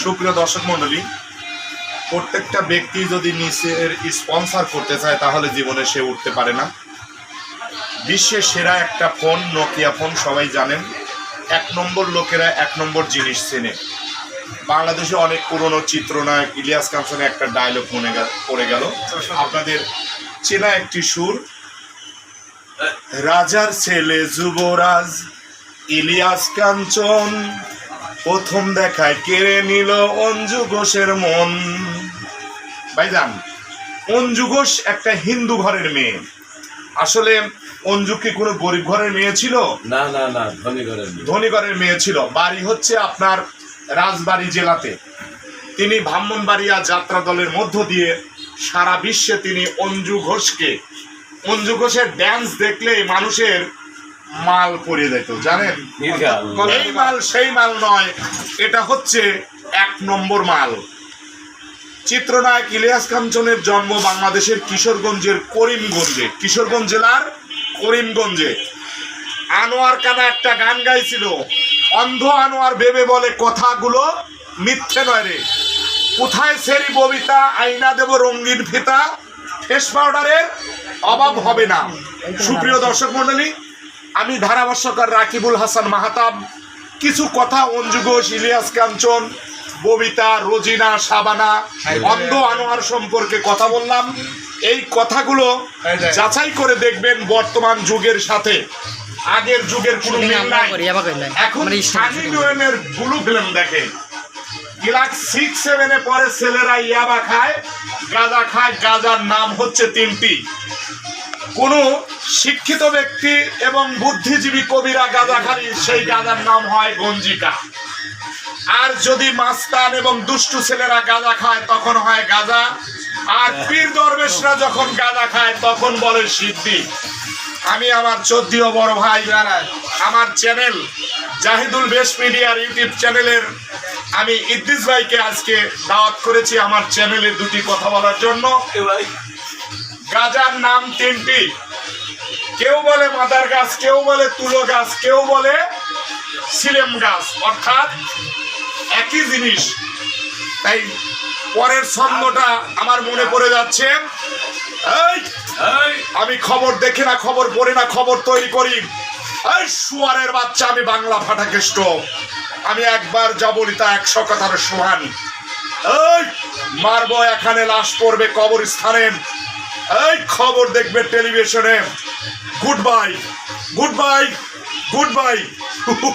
সুপ্রিয় দর্শক মণ্ডলী, প্রত্যেকটা ব্যক্তি যদি নিচের স্পন্সর করতে চায়, তাহলে জীবনে সে উঠতে পারে না। বিশ্বের সেরা একটা ফোন নোকিয়া ফোন, সবাই জানেন। এক নম্বর লোকেরা এক নম্বর জিনিস চেনে। বাংলাদেশে অনেক পুরনো চিত্রনায়ক ইলিয়াস কাঞ্চনের একটা ডায়লগ মনে পড়ে গেল। আপনাদের চেনা একটি সুর, রাজার ছেলে যুবরাজ ইলিয়াস কাঞ্চন প্রথম দেখায় কেড়ে নিল অঞ্জু ঘোষের মন। ভাইজান অঞ্জু ঘোষ একটা হিন্দু ঘরের মেয়ে। আসলে অঞ্জু কি কোনো গরিব ঘরের মেয়ে ছিল? না না না ধনী ঘরের ধনী ঘরের মেয়ে ছিল। বাড়ি হচ্ছে আপনার রাজবাড়ি জেলাতে। তিনি ব্রাহ্মণবাড়িয়া যাত্রা দলের মধ্য দিয়ে সারা বিশ্বে তিনি অঞ্জু ঘোষকে। অঞ্জু ঘোষের ড্যান্স দেখলেই মানুষের মাল পড়ে যেত জানেন? এই মাল সেই মাল নয় এটা হচ্ছে এক নম্বর মাল। চিত্রনায়ক ইলিয়াস কাঞ্চনের জন্ম বাংলাদেশের কিশোরগঞ্জের করিমগঞ্জে। কিশোরগঞ্জ জেলার করিমগঞ্জে। আনোয়ার কানা একটা গান গাইছিল অন্ধ আনোয়ার ভেবে বলে কথাগুলো মিথ্যে নয় রে। কোথায় সেরি ববিতা আইনা দেব রঙিন ফিতা ফেস পাউডারের অভাব হবে না। সুপ্রিয় দর্শক মণ্ডলী আমি ধারাভাষ্যকার রাকিবুল হাসান মাহাতাব কিছু কথা অঞ্জু ঘোষ ইলিয়াস কাঞ্চন ববিতা রোজিনা সাবানা অন্ধ আনোয়ার সম্পর্কে কথা বললাম। এই কথাগুলো যাচাই করে দেখবেন বর্তমান যুগের সাথে। আগের যুগের কোনো মিল নাই। এখন সানি লিওনের ব্লু ফিল্ম দেখে। ক্লাস সিক্স সেভেনে পরে ছেলেরা ইয়াবা খায় গাঁজা খায় গাঁজার নাম হচ্ছে তিনটি। কোনো শিক্ষিত ব্যক্তি এবং বুদ্ধিজীবী কবিরা গাঁজা খালি সেই গাঁজার নাম হয় গঞ্জিকা। আর যদি মাস্তান এবং দুষ্টু ছেলেরা গাঁজা খায়, তখন হয় গাঁজা আর পীর দরবেশরা যখন গাঁজা খায়, তখন বলে সিদ্ধি আমি আমার চোদ্দীয় বড় ভাই, আমার চ্যানেল জাহিদুল বেশ মিডিয়ার ইউটিউব চ্যানেলের, আমি ইদ্রিস ভাইকে আজকে দাওয়াত করেছি আমার চ্যানেলে দুটি কথা বলার জন্য। গাজার নাম তিনটি। কেউ বলে মাদার গাছ কেউ বলে তুলো গাছ কেউ বলে সিলেম গাছ। অর্থাৎ একই জিনিস। তাই পরের ছন্দটা আমার মনে পড়ে যাচ্ছে। আমি খবর দেখি না খবর পড়ি না খবর তৈরি করি। এই শুয়ারের বাচ্চা আমি বাংলা ফাটাকেষ্ট। আমি একবার যা বলি তা একশো কথার সমান। এই মারবো এখানে লাশ পড়বে কবর কবরস্থানে। এই খবর দেখবে টেলিভিশনে। Goodbye goodbye goodbye